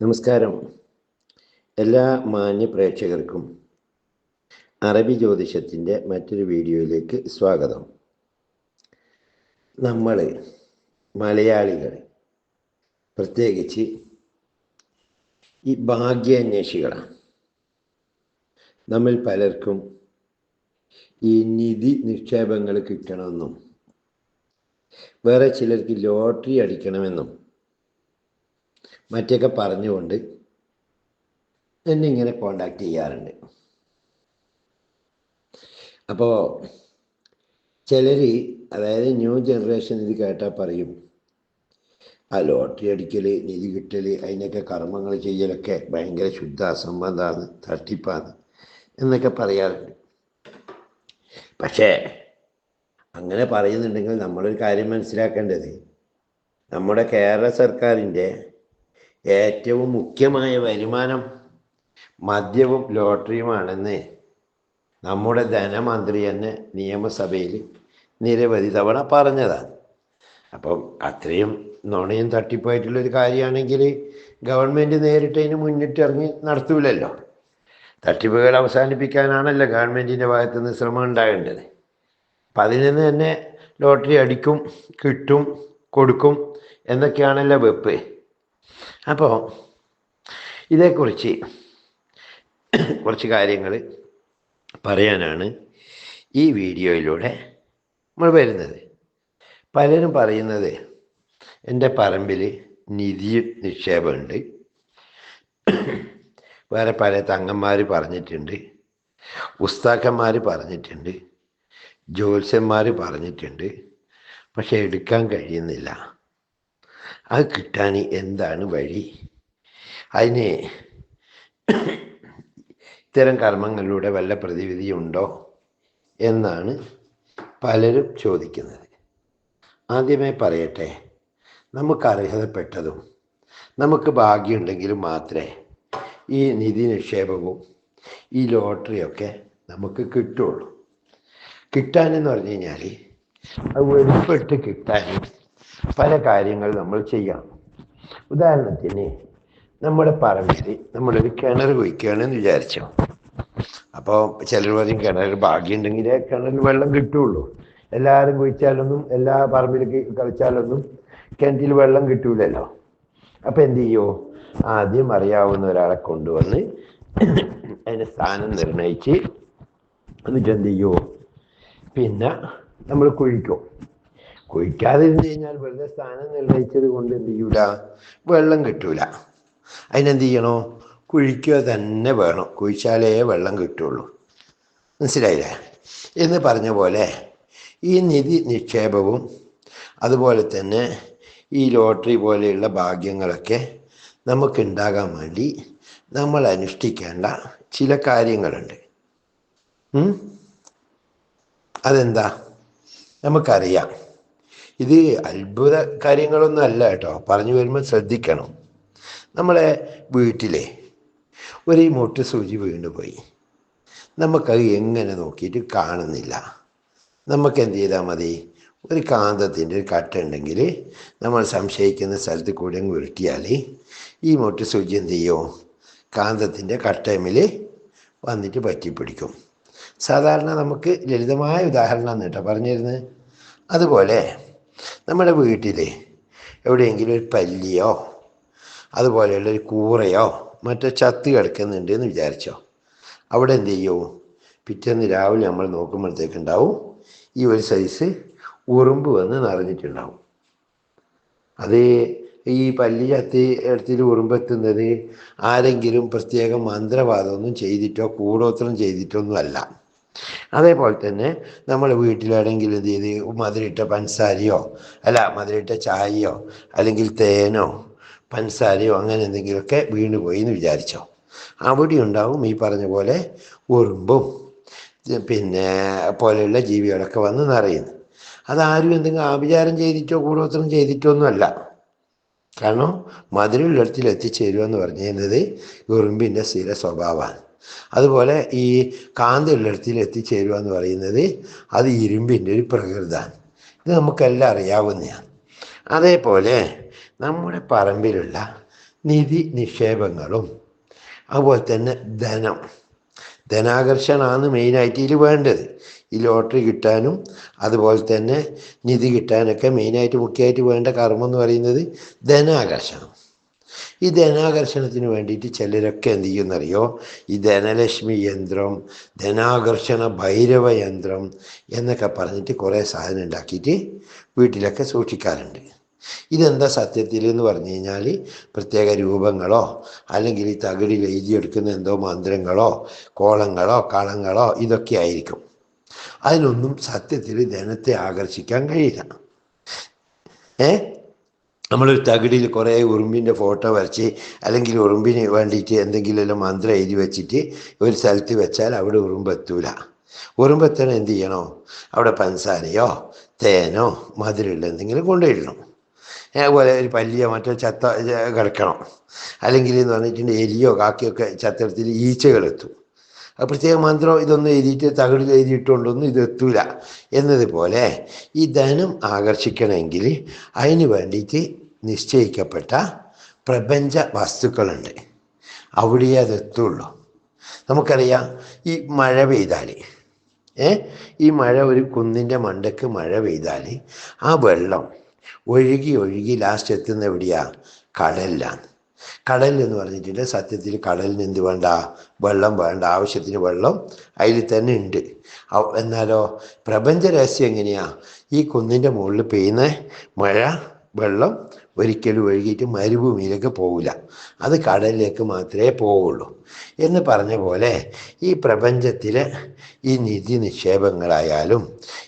നമസ്കാരം. എല്ലാ മാന്യ പ്രേക്ഷകർക്കും അറബി ജ്യോതിഷത്തിന്റെ മറ്റൊരു വീഡിയോയിലേക്ക് സ്വാഗതം. നമ്മൾ മലയാളികൾ പ്രത്യേകിച്ച് ഈ ഭാഗ്യാന്വേഷികളാണ്. നമ്മൾ പലർക്കും ഈ നിധി നിക്ഷേപങ്ങൾ കിട്ടണമെന്നും വേറെ ചിലർക്ക് ലോട്ടറി അടിക്കണമെന്നും മറ്റൊക്കെ പറഞ്ഞുകൊണ്ട് എന്നെ ഇങ്ങനെ കോണ്ടാക്ട് ചെയ്യാറുണ്ട്. അപ്പോൾ ചിലർ അതായത് ന്യൂ ജനറേഷൻ ഇത് കേട്ടാൽ പറയും ആ ലോട്ടറി അടിക്കൽ നിധി കിട്ടൽ അതിനൊക്കെ കർമ്മങ്ങൾ ചെയ്യലൊക്കെ ഭയങ്കര ശുദ്ധ അസംബന്ധമാണ് തട്ടിപ്പാണ് എന്നൊക്കെ പറയാറുണ്ട്. പക്ഷേ അങ്ങനെ പറയുന്നുണ്ടെങ്കിൽ നമ്മളൊരു കാര്യം മനസ്സിലാക്കേണ്ടത് നമ്മുടെ കേരള സർക്കാരിന്റെ ഏറ്റവും മുഖ്യമായ വരുമാനം മദ്യവും ലോട്ടറിയുമാണെന്ന് നമ്മുടെ ധനമന്ത്രി തന്നെ നിയമസഭയിൽ നിരവധി തവണ പറഞ്ഞതാണ്. അപ്പം അത്രയും നുണയും തട്ടിപ്പായിട്ടുള്ളൊരു കാര്യമാണെങ്കിൽ ഗവൺമെന്റ് നേരിട്ട് അതിന് മുന്നിട്ടിറങ്ങി നടത്തൂലല്ലോ. തട്ടിപ്പുകൾ അവസാനിപ്പിക്കാനാണല്ലോ ഗവൺമെന്റിന്റെ ഭാഗത്തുനിന്ന് ശ്രമം ഉണ്ടാകേണ്ടത്. അപ്പം അതിൽ നിന്ന് തന്നെ ലോട്ടറി അടിക്കും കിട്ടും കൊടുക്കും എന്നൊക്കെയാണല്ലോ വെപ്പ്. അപ്പോൾ ഇതേക്കുറിച്ച് കുറച്ച് കാര്യങ്ങൾ പറയാനാണ് ഈ വീഡിയോയിലൂടെ നമ്മൾ വരുന്നത്. പലരും പറയുന്നത് എന്റെ പറമ്പിൽ നിധി നിക്ഷേപമുണ്ട്. വേറെ പല തങ്ങന്മാർ പറഞ്ഞിട്ടുണ്ട്. ഉസ്താക്കന്മാർ പറഞ്ഞിട്ടുണ്ട്. ജ്യോത്സ്യന്മാർ പറഞ്ഞിട്ടുണ്ട്. പക്ഷെ എടുക്കാൻ കഴിയുന്നില്ല. അത് കിട്ടാൻ എന്താണ് വഴി? അതിന് ഇത്തരം കർമ്മങ്ങളിലൂടെ വല്ല പ്രതിവിധിയുണ്ടോ എന്നാണ് പലരും ചോദിക്കുന്നത്. ആദ്യമേ പറയട്ടെ നമുക്ക് അർഹതപ്പെട്ടതും നമുക്ക് ഭാഗ്യമുണ്ടെങ്കിലും മാത്രമേ ഈ നിധി നിക്ഷേപവും ഈ ലോട്ടറിയൊക്കെ നമുക്ക് കിട്ടുള്ളൂ. കിട്ടാനെന്ന് പറഞ്ഞു കഴിഞ്ഞാൽ അത് വെളിപ്പെട്ട് കിട്ടാൻ പല കാര്യങ്ങൾ നമ്മൾ ചെയ്യാം ഉദാഹരണത്തിന് നമ്മുടെ പറമ്പിൽ നമ്മളൊരു കിണർ കുഴിക്കുകയാണെന്ന് വിചാരിച്ചോ. അപ്പോൾ ചിലർ പറയും കിണർ ഭാഗ്യമുണ്ടെങ്കിലേ കിണറിൽ വെള്ളം കിട്ടുള്ളൂ. എല്ലാവരും കുഴിച്ചാലൊന്നും എല്ലാ പറമ്പിലേക്ക് കളിച്ചാലൊന്നും കിണറ്റിൽ വെള്ളം കിട്ടൂലല്ലോ. അപ്പം എന്ത് ചെയ്യോ? ആദ്യം അറിയാവുന്ന ഒരാളെ കൊണ്ടുവന്ന് അതിന് സ്ഥാനം നിർണയിച്ച് എന്നിട്ട് എന്ത് ചെയ്യോ? പിന്നെ നമ്മൾ കുഴിക്കും. കുഴിക്കാതിരുന്ന് കഴിഞ്ഞാൽ വെറുതെ സ്ഥാനം നിർണയിച്ചത് കൊണ്ട് എന്ത് ചെയ്യൂല? വെള്ളം കിട്ടൂല. അതിനെന്ത് ചെയ്യണോ? കുഴിക്കുക തന്നെ വേണം. കുഴിച്ചാലേ വെള്ളം കിട്ടുള്ളൂ. മനസ്സിലായില്ലേ? എന്ന് പറഞ്ഞ പോലെ ഈ നിധി നിക്ഷേപവും അതുപോലെ തന്നെ ഈ ലോട്ടറി പോലെയുള്ള ഭാഗ്യങ്ങളൊക്കെ നമുക്കുണ്ടാകാൻ വേണ്ടി നമ്മൾ അനുഷ്ഠിക്കേണ്ട ചില കാര്യങ്ങളുണ്ട്. അതെന്താ? നമുക്കറിയാം. ഇത് അത്ഭുത കാര്യങ്ങളൊന്നും അല്ല കേട്ടോ. പറഞ്ഞു വരുമ്പോൾ ശ്രദ്ധിക്കണം. നമ്മളെ വീട്ടിലെ ഒരു മുട്ട് സൂചി വീണുപോയി നമുക്കത് എങ്ങനെ നോക്കിയിട്ട് കാണുന്നില്ല. നമുക്ക് എന്ത് ചെയ്താൽ മതി? ഒരു കാന്തത്തിന്റെ ഒരു കട്ട ഉണ്ടെങ്കിൽ നമ്മൾ സംശയിക്കുന്ന സ്ഥലത്ത് കൂടെ അങ്ങ് ഉരുട്ടിയാൽ ഈ മുട്ട് സൂചി എന്ത് ചെയ്യും? കാന്തത്തിന്റെ കട്ടമിൽ വന്നിട്ട് പറ്റിപ്പിടിക്കും. സാധാരണ നമുക്ക് ലളിതമായ ഉദാഹരണമാണ് കേട്ടോ പറഞ്ഞിരുന്നത്. അതുപോലെ നമ്മുടെ വീട്ടിൽ എവിടെയെങ്കിലും ഒരു പല്ലിയോ അതുപോലെയുള്ള ഒരു കൂറയോ മറ്റോ ചത്ത് കിടക്കുന്നുണ്ട് എന്ന് വിചാരിച്ചോ? അവിടെ എന്ത് ചെയ്യൂ? പിറ്റേന്ന് രാവിലെ നമ്മൾ നോക്കുമ്പോഴത്തേക്കുണ്ടാവും ഈ ഒരു സൈസ് ഉറുമ്പ് വന്ന് നിറഞ്ഞിട്ടുണ്ടാവും. അത് ഈ പല്ലി ചത്തി എടുത്തിട്ട് ഉറുമ്പെത്തുന്നത് ആരെങ്കിലും പ്രത്യേകം മന്ത്രവാദമൊന്നും ചെയ്തിട്ടോ കൂടോത്രം ചെയ്തിട്ടൊന്നും അല്ല. അതേപോലെ തന്നെ നമ്മൾ വീട്ടിലാണെങ്കിൽ എന്ത് ചെയ്ത്? മധുരിട്ട പഞ്ചസാരയോ അല്ല മധുരിട്ട ചായയോ അല്ലെങ്കിൽ തേനോ പഞ്ചസാരയോ അങ്ങനെ എന്തെങ്കിലുമൊക്കെ വീണ് പോയി എന്ന് വിചാരിച്ചോ. അവിടെ ഉണ്ടാവും ഈ പറഞ്ഞ പോലെ ഉറുമ്പും പിന്നെ പോലെയുള്ള ജീവികളൊക്കെ വന്ന് നിറയുന്നു അതാരും എന്തെങ്കിലും ആഭിചാരം ചെയ്തിട്ടോ കൂടോത്രം ചെയ്തിട്ടോ ഒന്നുമല്ല. കാരണം മധുരമുള്ളിടത്തിൽ എത്തിച്ചേരുക എന്ന് പറഞ്ഞു കഴിഞ്ഞത് ഉറുമ്പിന്റെ സ്ഥിര സ്വഭാവമാണ്. അതുപോലെ ഈ കാന്ത ഉള്ളിടത്തിൽ എത്തിച്ചേരുക എന്ന് പറയുന്നത് അത് ഇരുമ്പിന്റെ ഒരു പ്രകൃതാണ്. ഇത് നമുക്കെല്ലാം അറിയാവുന്നതാണ്. അതേപോലെ നമ്മുടെ പറമ്പിലുള്ള നിധി നിക്ഷേപങ്ങളും അതുപോലെ തന്നെ ധനം. ധനാകർഷണമാണ് മെയിനായിട്ട് ഇതിൽ വേണ്ടത്. ഈ ലോട്ടറി കിട്ടാനും അതുപോലെ തന്നെ നിധി കിട്ടാനൊക്കെ മെയിനായിട്ട് മുഖ്യമായിട്ട് വേണ്ട കർമ്മം എന്ന് പറയുന്നത് ധനാകർഷണം. ഈ ധനാകർഷണത്തിന് വേണ്ടിയിട്ട് ചിലരൊക്കെ എന്ത് ചെയ്യുന്നറിയോ ഈ ധനലക്ഷ്മി യന്ത്രം ധനാകർഷണ ഭൈരവ യന്ത്രം എന്നൊക്കെ പറഞ്ഞിട്ട് കുറേ സാധനം ഉണ്ടാക്കിയിട്ട് വീട്ടിലൊക്കെ സൂക്ഷിക്കാറുണ്ട്. ഇതെന്താ സത്യത്തിൽ എന്ന് പറഞ്ഞു കഴിഞ്ഞാൽ പ്രത്യേക രൂപങ്ങളോ അല്ലെങ്കിൽ ഈ തകിടിൽ എഴുതിയെടുക്കുന്ന എന്തോ മന്ത്രങ്ങളോ കോളങ്ങളോ കളങ്ങളോ ഇതൊക്കെ ആയിരിക്കും. അതിനൊന്നും സത്യത്തിൽ ധനത്തെ ആകർഷിക്കാൻ കഴിയില്ല. ഏ? നമ്മളൊരു തകിടിൽ കുറേ ഉറുമ്പിന്റെ ഫോട്ടോ വരച്ച് അല്ലെങ്കിൽ ഉറുമ്പിന് വേണ്ടിയിട്ട് എന്തെങ്കിലും മന്ത്രം എഴുതി വെച്ചിട്ട് ഒരു സ്ഥലത്ത് വെച്ചാൽ അവിടെ ഉറുമ്പ് എത്തൂല ഉറുമ്പ് എത്തണം എന്ത് ചെയ്യണോ? അവിടെ പഞ്ചസാരയോ തേനോ മധുരമുള്ള എന്തെങ്കിലും കൊണ്ടുവരണം അതുപോലെ ഒരു പല്ലിയോ മറ്റോ ചത്ത കിടക്കണം അല്ലെങ്കിൽ എന്ന് പറഞ്ഞിട്ടുണ്ടെങ്കിൽ എലിയോ കാക്കിയൊക്കെ ചത്തരത്തിൽ ഈച്ചകളെത്തും. പ്രത്യേക മന്ത്രം ഇതൊന്നും എഴുതിയിട്ട് തകിടിൽ എഴുതിയിട്ടുണ്ടൊന്നും ഇത് എത്തൂല. എന്നതുപോലെ ഈ ധനം ആകർഷിക്കണമെങ്കിൽ അതിന് വേണ്ടിയിട്ട് നിശ്ചയിക്കപ്പെട്ട പ്രപഞ്ച വസ്തുക്കളുണ്ട്. അവിടെ അതെത്തുള്ളൂ നമുക്കറിയാം ഈ മഴ പെയ്താൽ ഈ മഴ ഒരു കുന്നിന്റെ മണ്ടയ്ക്ക് മഴ പെയ്താൽ ആ വെള്ളം ഒഴുകി ഒഴുകി ലാസ്റ്റ് എത്തുന്ന എവിടെയാണ് കടലിലാണ്. കടൽ എന്ന് പറഞ്ഞിട്ടുണ്ട്. സത്യത്തിൽ കടലിന് എന്ത് വേണ്ട? വെള്ളം വേണ്ട. ആവശ്യത്തിന് വെള്ളം അതിൽ തന്നെ ഉണ്ട്. എന്നാലോ പ്രപഞ്ച രഹസ്യം എങ്ങനെയാ? ഈ കുന്നിന്റെ മുകളിൽ പെയ്യുന്ന മഴ വെള്ളം ഒരിക്കലും ഒഴുകിയിട്ട് മരുഭൂമിയിലേക്ക് പോവില്ല. അത് കടലിലേക്ക് മാത്രമേ പോവുള്ളൂ. എന്ന് പറഞ്ഞ പോലെ ഈ പ്രപഞ്ചത്തിലെ ഈ നിധി നിക്ഷേപങ്ങളായാലും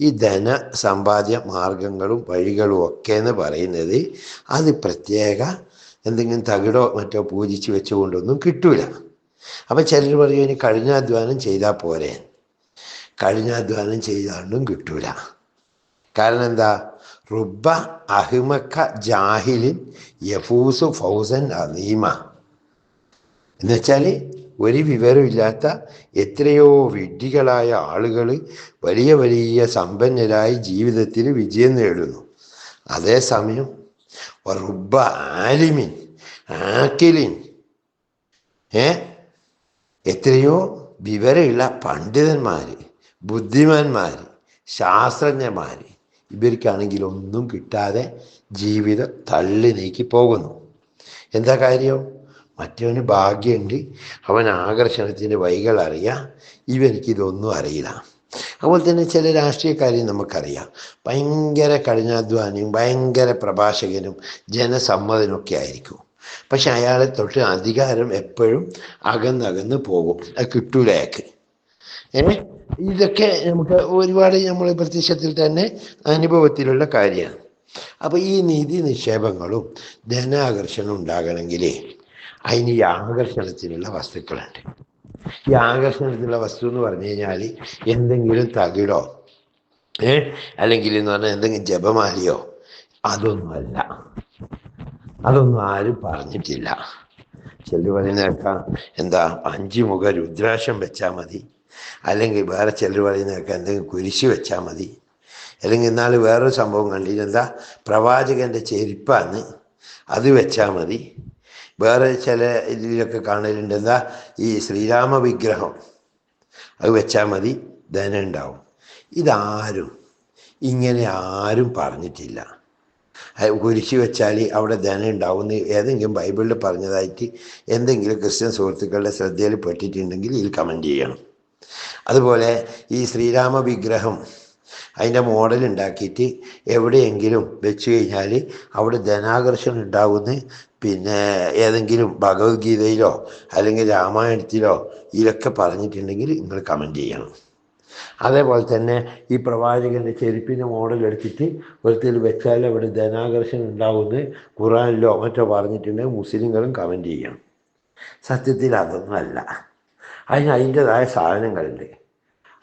ഈ ധന സമ്പാദ്യ മാർഗങ്ങളും വഴികളും ഒക്കെ എന്ന് പറയുന്നത് അത് പ്രത്യേക എന്തെങ്കിലും തകിടോ മറ്റോ പൂജിച്ച് വെച്ചുകൊണ്ടൊന്നും കിട്ടൂല. അപ്പം ചിലർ പറയും ഇനി കഴിഞ്ഞാധ്വാനം ചെയ്താൽ പോരെ. കഴിഞ്ഞാധ്വാനം ചെയ്താണ്ടും കിട്ടൂല. കാരണം എന്താ? റുബ അഹിമക്ക ജാഹിലിൻ യഫൂസു ഫൗസൻ അനീമ എന്നുവെച്ചാൽ ഒരു വിവരമില്ലാത്ത എത്രയോ വിഡ്ഢികളായ ആളുകൾ വലിയ വലിയ സമ്പന്നരായി ജീവിതത്തിൽ വിജയം നേടുന്നു. അതേസമയം റുബ ആലിമിൻ ആക്കിലിൻ. ഏ? എത്രയോ വിവരമുള്ള പണ്ഡിതന്മാർ ബുദ്ധിമാന്മാർ ശാസ്ത്രജ്ഞന്മാർ ഇവർക്കാണെങ്കിൽ ഒന്നും കിട്ടാതെ ജീവിതം തള്ളി നീക്കി പോകുന്നു. എന്താ കാര്യം? മറ്റവന് ഭാഗ്യമുണ്ട് അവൻ ആകർഷണത്തിന്റെ വൈകൾ അറിയാം ഇവനിക്കിതൊന്നും അറിയില്ല. അതുപോലെ തന്നെ ചില രാഷ്ട്രീയക്കാരെയും നമുക്കറിയാം. ഭയങ്കര കഠിനാധ്വാനിയും ഭയങ്കര പ്രഭാഷകനും ജനസമ്മതനൊക്കെ ആയിരിക്കും. പക്ഷെ അയാളെ തൊട്ട് അധികാരം എപ്പോഴും അകന്നകന്ന് പോകും. അത് കിട്ടൂല അയാൾക്ക്. ഏ? ഇതൊക്കെ നമുക്ക് ഒരുപാട് നമ്മൾ പ്രത്യക്ഷത്തിൽ തന്നെ അനുഭവത്തിലുള്ള കാര്യമാണ്. അപ്പോൾ ഈ നിധി നിക്ഷേപങ്ങളും ധനാകർഷണം ഉണ്ടാകണമെങ്കിൽ അതിന് ഈ ആകർഷണത്തിനുള്ള വസ്തുക്കളുണ്ട്. ഈ ആകർഷണത്തിലുള്ള വസ്തു എന്ന് പറഞ്ഞു കഴിഞ്ഞാൽ എന്തെങ്കിലും തകിടോ ഏ? അല്ലെങ്കിൽ എന്ന് പറഞ്ഞാൽ എന്തെങ്കിലും ജപമാലയോ? അതൊന്നുമല്ല. അതൊന്നും ആരും പറഞ്ഞിട്ടില്ല. ചിലർ പറയുന്ന കേൾക്കാം എന്താ അഞ്ചു മുഖ രുദ്രാക്ഷം വെച്ചാൽ മതി. അല്ലെങ്കിൽ വേറെ ചിലർ പറയുന്ന കേൾക്കാം എന്തെങ്കിലും കുരിശ് വെച്ചാൽ മതി. അല്ലെങ്കിൽ എന്നാൽ വേറൊരു സംഭവം കണ്ടിട്ടില്ല എന്താ പ്രവാചകന്റെ ചെരുപ്പാന്ന് അത് വെച്ചാൽ മതി. വേറെ ചില ഇതിലൊക്കെ കാണലുണ്ട് എന്താ ഈ ശ്രീരാമ വിഗ്രഹം അത് വെച്ചാൽ മതി ധനം ഉണ്ടാവും. ഇതാരും ഇങ്ങനെ ആരും പറഞ്ഞിട്ടില്ല. കുരിശ് വെച്ചാൽ അവിടെ ധനം ഉണ്ടാവും ഏതെങ്കിലും ബൈബിളിൽ പറഞ്ഞതായിട്ട് എന്തെങ്കിലും ക്രിസ്ത്യൻ സുഹൃത്തുക്കളുടെ ശ്രദ്ധയിൽ പെട്ടിട്ടുണ്ടെങ്കിൽ ഇതിൽ കമന്റ് ചെയ്യണം. അതുപോലെ ഈ ശ്രീരാമ വിഗ്രഹം അതിന്റെ മോഡൽ ഉണ്ടാക്കിയിട്ട് എവിടെയെങ്കിലും വെച്ച് കഴിഞ്ഞാൽ അവിടെ ധനാകർഷണം ഉണ്ടാകുമെന്ന് പിന്നെ ഏതെങ്കിലും ഭഗവത്ഗീതയിലോ അല്ലെങ്കിൽ രാമായണത്തിലോ ഇതൊക്കെ പറഞ്ഞിട്ടുണ്ടെങ്കിൽ നിങ്ങൾ കമന്റ് ചെയ്യണം. അതേപോലെ തന്നെ ഈ പ്രവാചകന്റെ ചെരുപ്പിന്റെ മോഡൽ എടുത്തിട്ട് ഒരുത്തിൽ വെച്ചാൽ അവിടെ ധനാകർഷണം ഉണ്ടാകുമെന്ന് ഖുറാനിലോ മറ്റോ പറഞ്ഞിട്ടുണ്ടെങ്കിൽ മുസ്ലിങ്ങളും കമന്റ് ചെയ്യണം. സത്യത്തിൽ അതൊന്നുമല്ല അതിന് അതിന്റെതായ സാധനങ്ങളുണ്ട്.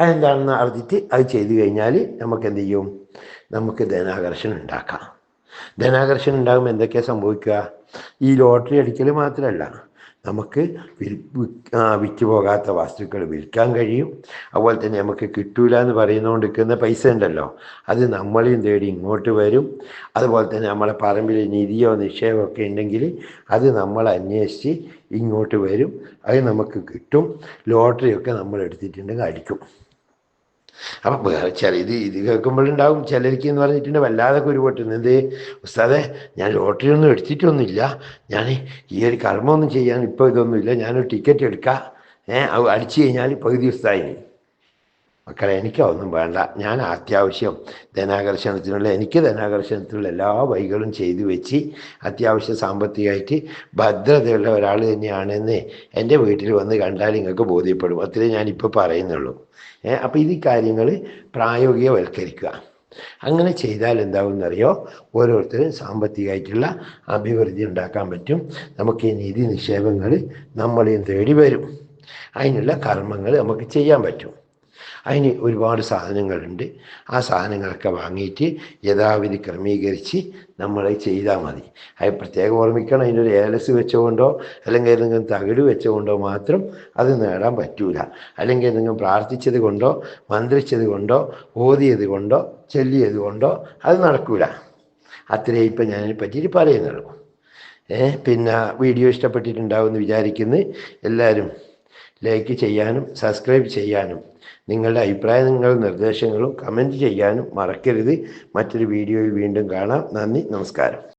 അതെന്താണെന്ന് അറിഞ്ഞിട്ട് അത് ചെയ്തു കഴിഞ്ഞാൽ നമുക്ക് എന്ത് ചെയ്യും? നമുക്ക് ധനാകർഷണം ഉണ്ടാക്കാം. ധനാകർഷണം ഉണ്ടാകുമ്പോൾ എന്തൊക്കെയാണ് സംഭവിക്കുക? ഈ ലോട്ടറി അടിക്കൽ മാത്രമല്ല നമുക്ക് വിറ്റ് പോകാത്ത വസ്തുക്കൾ വിൽക്കാൻ കഴിയും. അതുപോലെ തന്നെ നമുക്ക് കിട്ടൂല എന്ന് പറയുന്നുകൊണ്ടിരിക്കുന്ന പൈസ ഉണ്ടല്ലോ അത് നമ്മളെയും തേടി ഇങ്ങോട്ട് വരും. അതുപോലെ തന്നെ നമ്മളെ പറമ്പിൽ നിധിയോ നിക്ഷേപമോ ഒക്കെ ഉണ്ടെങ്കിൽ അത് നമ്മൾ അന്വേഷിച്ച് ഇങ്ങോട്ട് വരും. അത് നമുക്ക് കിട്ടും. ലോട്ടറിയൊക്കെ നമ്മൾ എടുത്തിട്ടുണ്ടെങ്കിൽ അടിക്കും. അപ്പം വേറെ ചില ഇത് ഇത് കേൾക്കുമ്പോഴുണ്ടാവും. ചിലർക്ക് എന്ന് പറഞ്ഞിട്ടുണ്ട് വല്ലാതെ കുരുപൊട്ടുന്നത് എന്ത്? ഉസ്താദെ ഞാൻ ലോട്ടറി ഒന്നും എടുത്തിട്ടൊന്നുമില്ല. ഞാൻ ഈ ഒരു കർമ്മമൊന്നും ചെയ്യാൻ ഇപ്പോൾ ഇതൊന്നുമില്ല. ഞാനൊരു ടിക്കറ്റ് എടുക്കാം. ഏഹ് അടിച്ചു കഴിഞ്ഞാൽ പകുതി ഉസ്താദിന്. മക്കളെ എനിക്കൊന്നും വേണ്ട. ഞാൻ അത്യാവശ്യം ധനാകർഷണത്തിനുള്ള എനിക്ക് ധനാകർഷണത്തിനുള്ള എല്ലാ വഴികളും ചെയ്തു വെച്ച് അത്യാവശ്യം സാമ്പത്തികമായിട്ട് ഭദ്രതയുള്ള ഒരാൾ തന്നെയാണെന്ന് എന്റെ വീട്ടിൽ വന്ന് കണ്ടാൽ നിങ്ങൾക്ക് ബോധ്യപ്പെടും. അത്രേ ഞാനിപ്പോൾ പറയുന്നുള്ളൂ. അപ്പോൾ ഈ കാര്യങ്ങൾ പ്രായോഗികവൽക്കരിക്കുക. അങ്ങനെ ചെയ്താൽ എന്താവുമെന്നറിയോ? ഓരോരുത്തരും സാമ്പത്തികമായിട്ടുള്ള അഭിവൃദ്ധി ഉണ്ടാക്കാൻ പറ്റും. നമുക്ക് ഈ നിധി നിക്ഷേപങ്ങൾ നമ്മളെയും തേടി വരും. അതിനുള്ള കർമ്മങ്ങൾ നമുക്ക് ചെയ്യാൻ പറ്റും. അതിന് ഒരുപാട് സാധനങ്ങളുണ്ട്. ആ സാധനങ്ങളൊക്കെ വാങ്ങിയിട്ട് യഥാവിധി ക്രമീകരിച്ച് നമ്മൾ ചെയ്താൽ മതി. അത് പ്രത്യേകം ഓർമ്മിക്കണം ഒരു ഏലസ് വെച്ചുകൊണ്ടോ അല്ലെങ്കിൽ ഏതെങ്കിലും തകിട് വെച്ചുകൊണ്ടോ മാത്രം അത് നേടാൻ പറ്റൂല. അല്ലെങ്കിൽ ഏതെങ്കിലും പ്രാർത്ഥിച്ചത് കൊണ്ടോ മന്ത്രിച്ചത് കൊണ്ടോ ഓതിയത് കൊണ്ടോ ചൊല്ലിയത് കൊണ്ടോ അത് നടക്കൂല. അത്രേ ഇപ്പം ഞാനതിനെ പറ്റിയിട്ട് പറയുന്നുള്ളൂ. പിന്നെ വീഡിയോ ഇഷ്ടപ്പെട്ടിട്ടുണ്ടാവുമെന്ന് വിചാരിക്കുന്നു. എല്ലാവരും ലൈക്ക് ചെയ്യാനും സബ്സ്ക്രൈബ് ചെയ്യാനും. നിങ്ങളുടെ അഭിപ്രായങ്ങളും നിർദ്ദേശങ്ങളും കമന്റ് ചെയ്യാനും മറക്കരുത്. മറ്റൊരു വീഡിയോയിൽ വീണ്ടും കാണാം. നന്ദി നമസ്കാരം.